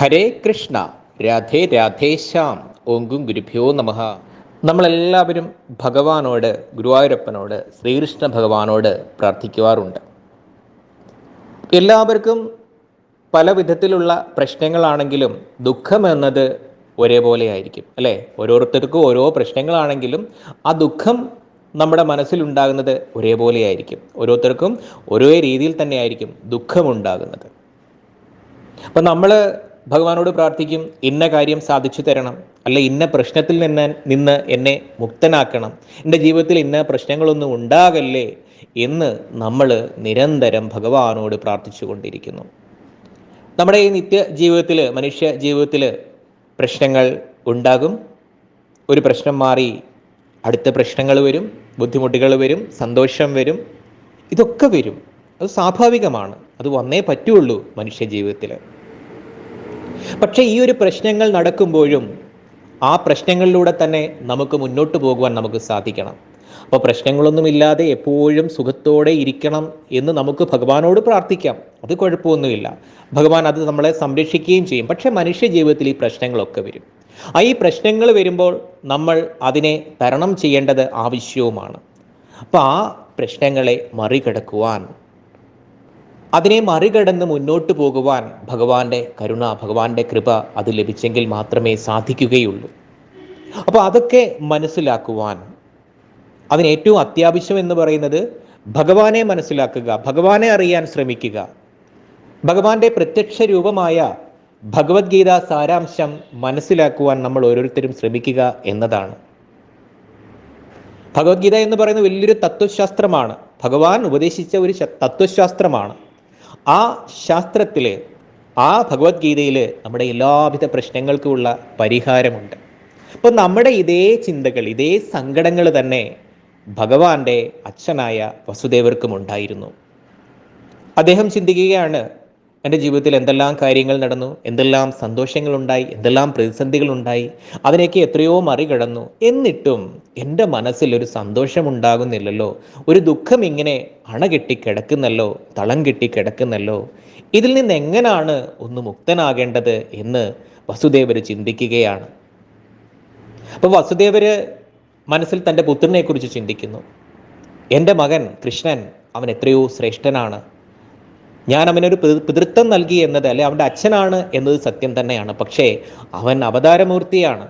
ഹരേ കൃഷ്ണ രാധേ രാധേശ്യാം ഓങ്കും ഗുരുഭ്യോ നമ. നമ്മളെല്ലാവരും ഭഗവാനോട് ഗുരുവായൂരപ്പനോട് ശ്രീകൃഷ്ണ ഭഗവാനോട് പ്രാർത്ഥിക്കുവാറുണ്ട്. എല്ലാവർക്കും പല വിധത്തിലുള്ള പ്രശ്നങ്ങളാണെങ്കിലും ദുഃഖം എന്നത് ഒരേപോലെ ആയിരിക്കും അല്ലേ? ഓരോരുത്തർക്കും ഓരോ പ്രശ്നങ്ങളാണെങ്കിലും ആ ദുഃഖം നമ്മുടെ മനസ്സിലുണ്ടാകുന്നത് ഒരേപോലെ ആയിരിക്കും. ഓരോരുത്തർക്കും ഓരോ രീതിയിൽ തന്നെയായിരിക്കും ദുഃഖമുണ്ടാകുന്നത്. അപ്പം നമ്മൾ ഭഗവാനോട് പ്രാർത്ഥിക്കും ഇന്ന കാര്യം സാധിച്ചു തരണം അല്ലെ ഇന്ന പ്രശ്നത്തിൽ നിന്ന് നിന്ന് എന്നെ മുക്തനാക്കണം എന്റെ ജീവിതത്തിൽ ഇന്ന പ്രശ്നങ്ങളൊന്നും ഉണ്ടാകല്ലേ എന്ന് നമ്മൾ നിരന്തരം ഭഗവാനോട് പ്രാർത്ഥിച്ചു കൊണ്ടിരിക്കുന്നു നമ്മുടെ ഈ നിത്യ ജീവിതത്തിൽ മനുഷ്യ ജീവിതത്തിൽ പ്രശ്നങ്ങൾ ഉണ്ടാകും ഒരു പ്രശ്നം മാറി അടുത്ത പ്രശ്നങ്ങൾ വരും ബുദ്ധിമുട്ടുകൾ വരും സന്തോഷം വരും ഇതൊക്കെ വരും. അത് സ്വാഭാവികമാണ്. അത് വന്നേ പറ്റുള്ളൂ മനുഷ്യ ജീവിതത്തിൽ പക്ഷേ ഈ ഒരു പ്രശ്നങ്ങൾ നടക്കുമ്പോഴും ആ പ്രശ്നങ്ങളിലൂടെ തന്നെ നമുക്ക് മുന്നോട്ട് പോകുവാൻ നമുക്ക് സാധിക്കണം. അപ്പോൾ പ്രശ്നങ്ങളൊന്നുമില്ലാതെ എപ്പോഴും സുഖത്തോടെ ഇരിക്കണം എന്ന് നമുക്ക് ഭഗവാനോട് പ്രാർത്ഥിക്കാം. അത് കുഴപ്പമൊന്നുമില്ല. ഭഗവാൻ അത് നമ്മളെ സംരക്ഷിക്കുകയും ചെയ്യും. പക്ഷേ മനുഷ്യ ജീവിതത്തിൽ ഈ പ്രശ്നങ്ങളൊക്കെ വരും. ആ ഈ പ്രശ്നങ്ങൾ വരുമ്പോൾ നമ്മൾ അതിനെ തരണം ചെയ്യേണ്ടത് ആവശ്യവുമാണ്. അപ്പോൾ ആ പ്രശ്നങ്ങളെ മറികടക്കുവാൻ അതിനെ മറികടന്ന് മുന്നോട്ട് പോകുവാൻ ഭഗവാന്റെ കരുണ ഭഗവാന്റെ കൃപ അത് ലഭിച്ചെങ്കിൽ മാത്രമേ സാധിക്കുകയുള്ളൂ. അപ്പോൾ അതൊക്കെ മനസ്സിലാക്കുവാൻ അതിന് ഏറ്റവും അത്യാവശ്യം എന്ന് പറയുന്നത് ഭഗവാനെ മനസ്സിലാക്കുക ഭഗവാനെ അറിയാൻ ശ്രമിക്കുക. ഭഗവാന്റെ പ്രത്യക്ഷ രൂപമായ ഭഗവത്ഗീത സാരാംശം മനസ്സിലാക്കുവാൻ നമ്മൾ ഓരോരുത്തരും ശ്രമിക്കുക എന്നതാണ്. ഭഗവത്ഗീത എന്ന് പറയുന്ന വലിയൊരു തത്വശാസ്ത്രമാണ്. ഭഗവാൻ ഉപദേശിച്ച ഒരു തത്വശാസ്ത്രമാണ്. ആ ശാസ്ത്രത്തിൽ ആ ഭഗവത്ഗീതയിൽ നമ്മുടെ എല്ലാവിധ പ്രശ്നങ്ങൾക്കുമുള്ള പരിഹാരമുണ്ട്. അപ്പോൾ നമ്മുടെ ഇതേ ചിന്തകൾ ഇതേ സങ്കടങ്ങൾ തന്നെ ഭഗവാന്റെ അച്ഛനായ വസുദേവർക്കും ഉണ്ടായിരുന്നു. അദ്ദേഹം ചിന്തിക്കുകയാണ് എന്റെ ജീവിതത്തിൽ എന്തെല്ലാം കാര്യങ്ങൾ നടന്നു എന്തെല്ലാം സന്തോഷങ്ങളുണ്ടായി എന്തെല്ലാം പ്രതിസന്ധികളുണ്ടായി അതിനെയൊക്കെ എത്രയോ മറികടന്നു. എന്നിട്ടും എന്റെ മനസ്സിൽ ഒരു സന്തോഷമുണ്ടാകുന്നില്ലല്ലോ ഒരു ദുഃഖം ഇങ്ങനെ അണ അണകെട്ടി കിടക്കുന്നല്ലോ തളം കെട്ടി കിടക്കുന്നല്ലോ. ഇതിൽ നിന്ന് എങ്ങനെയാണ് ഒന്ന് മുക്തനാകേണ്ടത് എന്ന് വസുദേവർ ചിന്തിക്കുകയാണ്. അപ്പോൾ വസുദേവർ മനസ്സിൽ തന്റെ പുത്രനെക്കുറിച്ച് ചിന്തിക്കുന്നു. എന്റെ മകൻ കൃഷ്ണൻ അവൻ എത്രയോ ശ്രേഷ്ഠനാണ്. ഞാൻ അവനൊരു പിതൃത്വം നൽകി എന്നത് അല്ലെ അവന്റെ അച്ഛനാണ് എന്നത് സത്യം തന്നെയാണ്. പക്ഷേ അവൻ അവതാരമൂർത്തിയാണ്.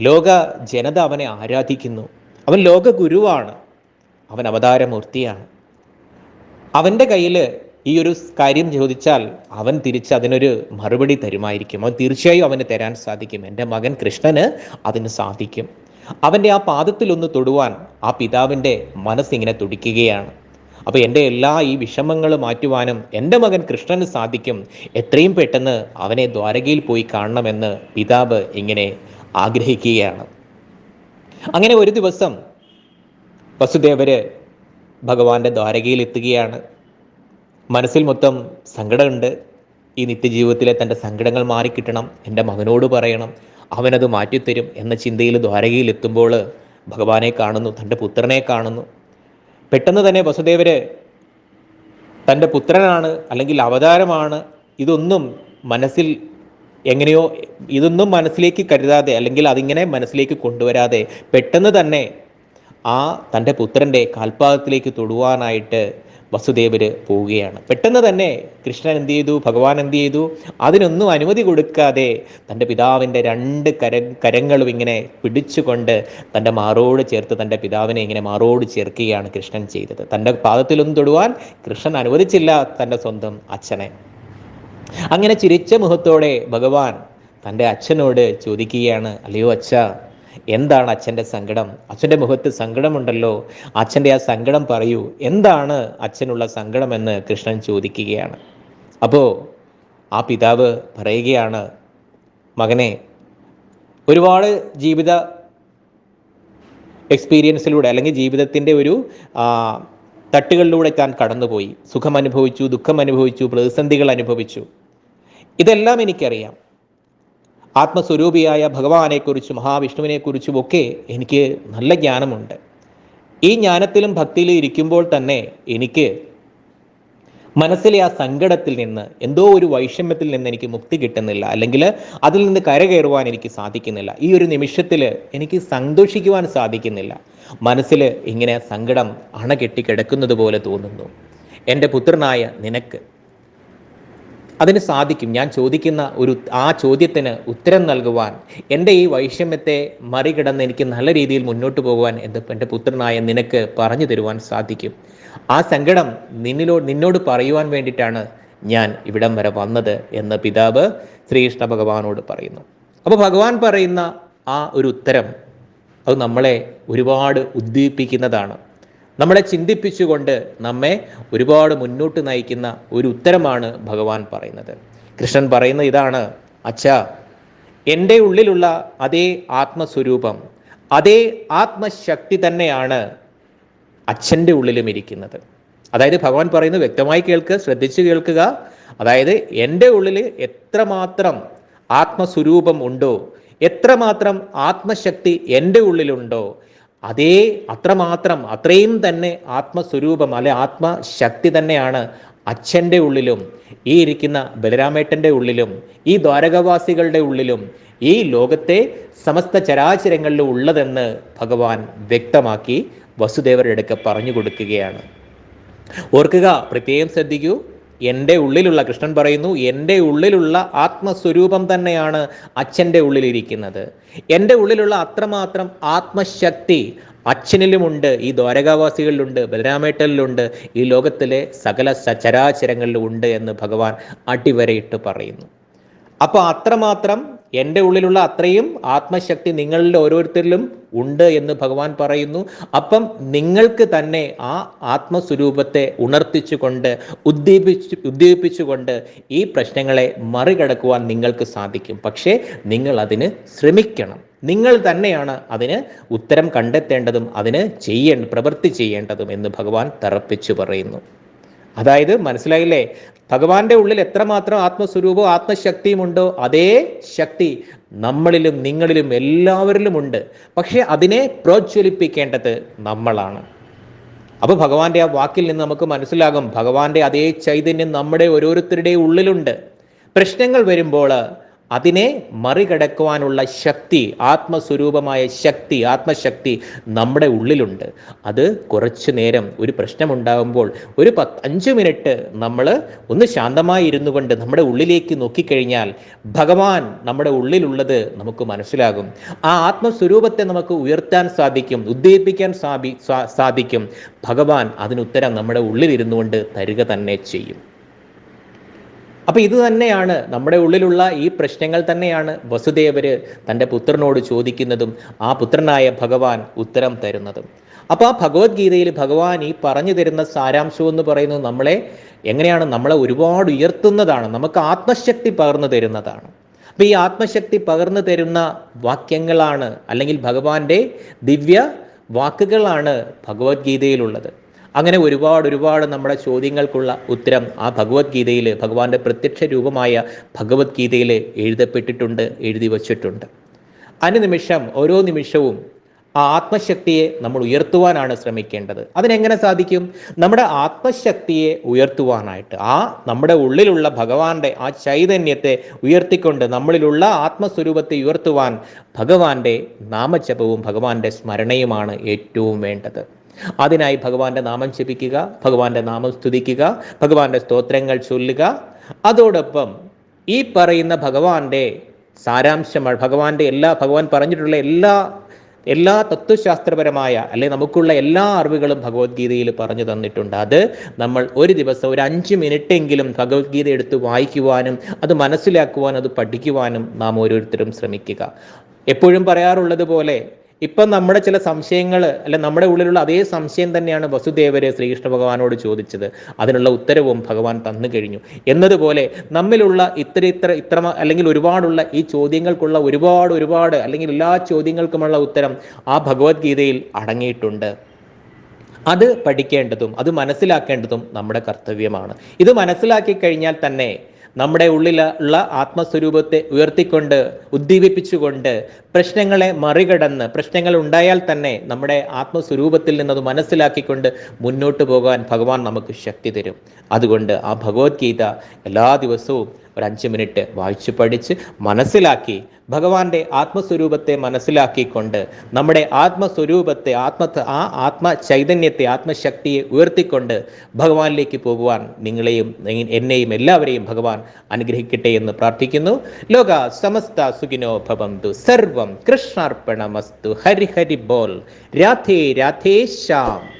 ലോക ജനത അവനെ ആരാധിക്കുന്നു. അവൻ ലോക ഗുരുവാണ്. അവൻ അവതാരമൂർത്തിയാണ്. അവന്റെ കയ്യിൽ ഈ ഒരു കാര്യം ചോദിച്ചാൽ അവൻ തിരിച്ച് അതിനൊരു മറുപടി തരുമായിരിക്കും. അവൻ തീർച്ചയായും അവന് തരാൻ സാധിക്കും. എന്റെ മകൻ കൃഷ്ണന് അതിന് സാധിക്കും. അവന്റെ ആ പാദത്തിലൊന്ന് തൊടുവാൻ ആ പിതാവിന്റെ മനസ്സിങ്ങനെ തുടിക്കുകയാണ്. അപ്പോൾ എന്റെ എല്ലാ ഈ വിഷമങ്ങൾ മാറ്റുവാനും എന്റെ മകൻ കൃഷ്ണന് സാധിക്കും എത്രയും പെട്ടെന്ന് അവനെ ദ്വാരകയിൽ പോയി കാണണമെന്ന് പിതാവ് ഇങ്ങനെ ആഗ്രഹിക്കുകയാണ്. അങ്ങനെ ഒരു ദിവസം വസുദേവര് ഭഗവാന്റെ ദ്വാരകയിൽ എത്തുകയാണ്. മനസ്സിൽ മൊത്തം സങ്കടമുണ്ട്. ഈ നിത്യജീവിതത്തിലെ തന്റെ സങ്കടങ്ങൾ മാറിക്കിട്ടണം. എന്റെ മകനോട് പറയണം. അവനത് മാറ്റിത്തരും എന്ന ചിന്തയിൽ ദ്വാരകയിൽ എത്തുമ്പോൾ ഭഗവാനെ കാണുന്നു തന്റെ പുത്രനെ കാണുന്നു. പെട്ടെന്ന് തന്നെ വസുദേവര് തന്റെ പുത്രനാണ് അല്ലെങ്കിൽ അവതാരമാണ് ഇതൊന്നും മനസ്സിൽ എങ്ങനെയോ ഇതൊന്നും മനസ്സിലേക്ക് കരുതാതെ അല്ലെങ്കിൽ അതിങ്ങനെ മനസ്സിലേക്ക് കൊണ്ടുവരാതെ പെട്ടെന്ന് തന്നെ ആ തന്റെ പുത്രന്റെ കാൽപാദത്തിലേക്ക് തൊടുവാനായിട്ട് വസുദേവര് പോവുകയാണ്. പെട്ടെന്ന് തന്നെ കൃഷ്ണൻ എന്ത് ചെയ്തു? ഭഗവാൻ എന്ത് ചെയ്തു? അതിനൊന്നും അനുമതി കൊടുക്കാതെ തന്റെ പിതാവിന്റെ രണ്ട് കര കരങ്ങളും ഇങ്ങനെ പിടിച്ചുകൊണ്ട് തന്റെ മാറോട് ചേർത്ത് തന്റെ പിതാവിനെ ഇങ്ങനെ മാറോട് ചേർക്കുകയാണ് കൃഷ്ണൻ ചെയ്തത്. തന്റെ പാദത്തിലൊന്നും തൊടുവാൻ കൃഷ്ണൻ അനുവദിച്ചില്ല തന്റെ സ്വന്തം അച്ഛനെ. അങ്ങനെ ചിരിച്ച മുഖത്തോടെ ഭഗവാൻ തന്റെ അച്ഛനോട് ചോദിക്കുകയാണ് അല്ലയോ അച്ഛ എന്താണ് അച്ഛന്റെ സങ്കടം? അച്ഛന്റെ മുഖത്ത് സങ്കടമുണ്ടല്ലോ. അച്ഛന്റെ ആ സങ്കടം പറയൂ. എന്താണ് അച്ഛനുള്ള സങ്കടമെന്ന് കൃഷ്ണൻ ചോദിക്കുകയാണ്. അപ്പോൾ ആ പിതാവ് പറയുകയാണ് മകനെ ഒരുപാട് ജീവിത എക്സ്പീരിയൻസിലൂടെ അല്ലെങ്കിൽ ജീവിതത്തിന്റെ ഒരു തട്ടുകളിലൂടെ താൻ കടന്നുപോയി. സുഖം അനുഭവിച്ചു ദുഃഖം അനുഭവിച്ചു പ്രതിസന്ധികൾ അനുഭവിച്ചു. ഇതെല്ലാം എനിക്കറിയാം. ആത്മസ്വരൂപിയായ ഭഗവാനെക്കുറിച്ചും മഹാവിഷ്ണുവിനെക്കുറിച്ചും ഒക്കെ എനിക്ക് നല്ല ജ്ഞാനമുണ്ട്. ഈ ജ്ഞാനത്തിലും ഭക്തിയിലും ഇരിക്കുമ്പോൾ തന്നെ എനിക്ക് മനസ്സിലെ ആ സങ്കടത്തിൽ നിന്ന് എന്തോ ഒരു വൈഷമ്യത്തിൽ നിന്ന് എനിക്ക് മുക്തി കിട്ടുന്നില്ല. അല്ലെങ്കിൽ അതിൽ നിന്ന് കരകയറുവാൻ എനിക്ക് സാധിക്കുന്നില്ല. ഈ ഒരു നിമിഷത്തിൽ എനിക്ക് സന്തോഷിക്കുവാൻ സാധിക്കുന്നില്ല. മനസ്സിൽ ഇങ്ങനെ സങ്കടം അണകെട്ടി കിടക്കുന്നത് പോലെ തോന്നുന്നു. എന്റെ പുത്രനായ നിനക്ക് അതിന് സാധിക്കും. ഞാൻ ചോദിക്കുന്ന ഒരു ആ ചോദ്യത്തിന് ഉത്തരം നൽകുവാൻ എന്റെ ഈ വൈഷമ്യത്തെ മറികടന്ന് എനിക്ക് നല്ല രീതിയിൽ മുന്നോട്ട് പോകുവാൻ എന്റെ എന്റെ പുത്രനായ നിനക്ക് പറഞ്ഞു തരുവാൻ സാധിക്കും. ആ സങ്കടം നിന്നിലോ നിന്നോട് പറയുവാൻ വേണ്ടിയിട്ടാണ് ഞാൻ ഇവിടം വരെ വന്നത് എന്ന് പിതാവ് ശ്രീകൃഷ്ണ ഭഗവാനോട് പറയുന്നു. അപ്പോൾ ഭഗവാൻ പറയുന്ന ആ ഒരു ഉത്തരം അത് നമ്മളെ ഒരുപാട് ഉദ്ദീപിക്കുന്നതാണ്. നമ്മളെ ചിന്തിപ്പിച്ചുകൊണ്ട് നമ്മെ ഒരുപാട് മുന്നോട്ട് നയിക്കുന്ന ഒരു ഉത്തരമാണ് ഭഗവാൻ പറയുന്നത്. കൃഷ്ണൻ പറയുന്ന ഇതാണ് അച്ഛ എന്റെ ഉള്ളിലുള്ള അതേ ആത്മസ്വരൂപം അതേ ആത്മശക്തി തന്നെയാണ് അച്ഛന്റെ ഉള്ളിലും ഇരിക്കുന്നത്. അതായത് ഭഗവാൻ പറയുന്നത് വ്യക്തമായി കേൾക്കുക ശ്രദ്ധിച്ചു കേൾക്കുക. അതായത് എന്റെ ഉള്ളിൽ എത്രമാത്രം ആത്മസ്വരൂപം ഉണ്ടോ എത്രമാത്രം ആത്മശക്തി എന്റെ ഉള്ളിലുണ്ടോ അതേ അത്രമാത്രം അത്രയും തന്നെ ആത്മസ്വരൂപം അല്ലെ ആത്മശക്തി തന്നെയാണ് അച്ഛന്റെ ഉള്ളിലും ഈ ഇരിക്കുന്ന ബലരാമേട്ടന്റെ ഉള്ളിലും ഈ ദ്വാരകവാസികളുടെ ഉള്ളിലും ഈ ലോകത്തെ സമസ്ത ചരാചരങ്ങളിലും ഉള്ളതെന്ന് ഭഗവാൻ വ്യക്തമാക്കി വസുദേവരുടെ അടുക്ക പറഞ്ഞു കൊടുക്കുകയാണ്. ഓർക്കുക പ്രത്യേകം ശ്രദ്ധിക്കൂ എന്റെ ഉള്ളിലുള്ള കൃഷ്ണൻ പറയുന്നു എന്റെ ഉള്ളിലുള്ള ആത്മസ്വരൂപം തന്നെയാണ് അച്ഛന്റെ ഉള്ളിലിരിക്കുന്നത്. എന്റെ ഉള്ളിലുള്ള അത്രമാത്രം ആത്മശക്തി അച്ഛനിലുമുണ്ട് ഈ ദ്വാരകാവാസികളിലുണ്ട് ബലരാമേട്ടലിലുണ്ട് ഈ ലോകത്തിലെ സകല സചരാചരങ്ങളിലും ഉണ്ട് എന്ന് ഭഗവാൻ അടിവരയിട്ട് പറയുന്നു. അപ്പോൾ അത്രമാത്രം എന്റെ ഉള്ളിലുള്ള അത്രയും ആത്മശക്തി നിങ്ങളുടെ ഓരോരുത്തരിലും ഉണ്ട് എന്ന് ഭഗവാൻ പറയുന്നു. അപ്പം നിങ്ങൾക്ക് തന്നെ ആ ആത്മസ്വരൂപത്തെ ഉണർത്തിച്ചുകൊണ്ട് ഉദ്ദീപിച്ചു ഉദ്ദീപിപ്പിച്ചുകൊണ്ട് ഈ പ്രശ്നങ്ങളെ മറികടക്കുവാൻ നിങ്ങൾക്ക് സാധിക്കും. പക്ഷേ നിങ്ങൾ അതിന് ശ്രമിക്കണം. നിങ്ങൾ തന്നെയാണ് അതിന് ഉത്തരം കണ്ടെത്തേണ്ടതും അതിന് ചെയ്യേണ്ട പ്രവൃത്തി ചെയ്യേണ്ടതും എന്ന് ഭഗവാൻ തറപ്പിച്ചു പറയുന്നു. അതായത് മനസ്സിലായില്ലേ? ഭഗവാന്റെ ഉള്ളിൽ എത്രമാത്രം ആത്മസ്വരൂപവും ആത്മശക്തിയും ഉണ്ടോ അതേ ശക്തി നമ്മളിലും നിങ്ങളിലും എല്ലാവരിലും ഉണ്ട്. പക്ഷെ അതിനെ പ്രോജ്വലിപ്പിക്കേണ്ടത് നമ്മളാണ്. അപ്പോൾ ഭഗവാന്റെ ആ വാക്കിൽ നിന്ന് നമുക്ക് മനസ്സിലാകും ഭഗവാന്റെ അതേ ചൈതന്യം നമ്മുടെ ഓരോരുത്തരുടെയും ഉള്ളിലുണ്ട്. പ്രശ്നങ്ങൾ വരുമ്പോൾ അതിനെ മറികടക്കുവാനുള്ള ശക്തി ആത്മസ്വരൂപമായ ശക്തി ആത്മശക്തി നമ്മുടെ ഉള്ളിലുണ്ട്. അത് കുറച്ചു നേരം ഒരു പ്രശ്നമുണ്ടാകുമ്പോൾ ഒരു പത്ത് അഞ്ച് മിനിറ്റ് നമ്മൾ ഒന്ന് ശാന്തമായി ഇരുന്നു കൊണ്ട് നമ്മുടെ ഉള്ളിലേക്ക് നോക്കിക്കഴിഞ്ഞാൽ ഭഗവാൻ നമ്മുടെ ഉള്ളിലുള്ളത് നമുക്ക് മനസ്സിലാകും. ആ ആത്മസ്വരൂപത്തെ നമുക്ക് ഉയർത്താൻ സാധിക്കും ഉദ്ദീപിക്കാൻ സാധി സാധിക്കും. ഭഗവാൻ അതിനുത്തരം നമ്മുടെ ഉള്ളിലിരുന്നു കൊണ്ട് തരിക തന്നെ ചെയ്യും. അപ്പോൾ ഇത് തന്നെയാണ് നമ്മുടെ ഉള്ളിലുള്ള ഈ പ്രശ്നങ്ങൾ തന്നെയാണ് വസുദേവര് തന്റെ പുത്രനോട് ചോദിക്കുന്നതും ആ പുത്രനായ ഭഗവാൻ ഉത്തരം തരുന്നതും. അപ്പോൾ ആ ഭഗവത്ഗീതയിൽ ഭഗവാൻ ഈ പറഞ്ഞു തരുന്ന സാരാംശം എന്ന് പറയുന്നത് നമ്മളെ എങ്ങനെയാണ് നമ്മളെ ഒരുപാട് ഉയർത്തുന്നതാണ് നമുക്ക് ആത്മശക്തി പകർന്നു തരുന്നതാണ്. അപ്പോൾ ഈ ആത്മശക്തി പകർന്നു തരുന്ന വാക്യങ്ങളാണ് അല്ലെങ്കിൽ ഭഗവാന്റെ ദിവ്യ വാക്കുകളാണ് ഭഗവത്ഗീതയിലുള്ളത്. അങ്ങനെ ഒരുപാട് ഒരുപാട് നമ്മുടെ ചോദ്യങ്ങൾക്കുള്ള ഉത്തരം ആ ഭഗവത്ഗീതയിൽ ഭഗവാന്റെ പ്രത്യക്ഷ രൂപമായ ഭഗവത്ഗീതയിൽ എഴുതപ്പെട്ടിട്ടുണ്ട് എഴുതി വച്ചിട്ടുണ്ട്. അനുനിമിഷം ഓരോ നിമിഷവും ആ ആത്മശക്തിയെ നമ്മൾ ഉയർത്തുവാനാണ് ശ്രമിക്കേണ്ടത്. അതിനെങ്ങനെ സാധിക്കും? നമ്മുടെ ആത്മശക്തിയെ ഉയർത്തുവാനായിട്ട്. ആ നമ്മുടെ ഉള്ളിലുള്ള ഭഗവാന്റെ ആ ചൈതന്യത്തെ ഉയർത്തിക്കൊണ്ട് നമ്മളിലുള്ള ആത്മസ്വരൂപത്തെ ഉയർത്തുവാൻ ഭഗവാന്റെ നാമജപവും ഭഗവാന്റെ സ്മരണയുമാണ് ഏറ്റവും വേണ്ടത്. അതിനായി ഭഗവാന്റെ നാമം ജപിക്കുക ഭഗവാന്റെ നാമം സ്തുതിക്കുക ഭഗവാന്റെ സ്തോത്രങ്ങൾ ചൊല്ലുക. അതോടൊപ്പം ഈ പറയുന്ന ഭഗവാന്റെ സാരാംശമാണ് ഭഗവാന്റെ എല്ലാ ഭഗവാൻ പറഞ്ഞിട്ടുള്ള എല്ലാ എല്ലാ തത്വശാസ്ത്രപരമായ അല്ലെ നമുക്കുള്ള എല്ലാ അറിവുകളും ഭഗവത്ഗീതയിൽ പറഞ്ഞു തന്നിട്ടുണ്ട്. അത് നമ്മൾ ഒരു ദിവസം ഒരു അഞ്ച് മിനിറ്റ് എങ്കിലും ഭഗവത്ഗീത എടുത്ത് വായിക്കുവാനും അത് മനസ്സിലാക്കുവാനും അത് പഠിക്കുവാനും നാം ഓരോരുത്തരും ശ്രമിക്കുക. എപ്പോഴും പറയാറുള്ളത് പോലെ ഇപ്പം നമ്മുടെ ചില സംശയങ്ങൾ അല്ലെ നമ്മുടെ ഉള്ളിലുള്ള അതേ സംശയം തന്നെയാണ് വസുദേവരെ ശ്രീകൃഷ്ണ ഭഗവാനോട് ചോദിച്ചത്. അതിനുള്ള ഉത്തരവും ഭഗവാൻ തന്നു കഴിഞ്ഞു. എന്നതുപോലെ നമ്മിലുള്ള ഇത്ര ഇത്ര ഇത്ര അല്ലെങ്കിൽ ഒരുപാടുള്ള ഈ ചോദ്യങ്ങൾക്കുള്ള ഒരുപാട് ഒരുപാട് അല്ലെങ്കിൽ എല്ലാ ചോദ്യങ്ങൾക്കുമുള്ള ഉത്തരം ആ ഭഗവത്ഗീതയിൽ അടങ്ങിയിട്ടുണ്ട്. അത് പഠിക്കേണ്ടതും അത് മനസ്സിലാക്കേണ്ടതും നമ്മുടെ കർത്തവ്യമാണ്. ഇത് മനസ്സിലാക്കി കഴിഞ്ഞാൽ തന്നെ നമ്മുടെ ഉള്ളിലുള്ള ആത്മസ്വരൂപത്തെ ഉയർത്തിക്കൊണ്ട് ഉദ്ദീപിപ്പിച്ചുകൊണ്ട് പ്രശ്നങ്ങളെ മറികടന്ന് പ്രശ്നങ്ങൾ ഉണ്ടായാൽ തന്നെ നമ്മുടെ ആത്മസ്വരൂപത്തിൽ നിന്നത് മനസ്സിലാക്കിക്കൊണ്ട് മുന്നോട്ട് പോകാൻ ഭഗവാൻ നമുക്ക് ശക്തി തരും. അതുകൊണ്ട് ആ ഭഗവത്ഗീത എല്ലാ ദിവസവും ഒരു അഞ്ച് മിനിറ്റ് വായിച്ചു പഠിച്ച് മനസ്സിലാക്കി ഭഗവാന്റെ ആത്മസ്വരൂപത്തെ മനസ്സിലാക്കിക്കൊണ്ട് നമ്മുടെ ആത്മസ്വരൂപത്തെ ആത്മ ആ ആത്മ ചൈതന്യത്തെ ആത്മശക്തിയെ ഉയർത്തിക്കൊണ്ട് ഭഗവാനിലേക്ക് പോകുവാൻ നിങ്ങളെയും എന്നെയും എല്ലാവരെയും ഭഗവാൻ അനുഗ്രഹിക്കട്ടെ എന്ന് പ്രാർത്ഥിക്കുന്നു. ലോക സമസ്ത സുഖിനോ ഭവന്തു. സർവം കൃഷ്ണാർപ്പണമസ്തു. ഹരിഹരി ബോൾ. രാധേ രാധേ ശ്യാം.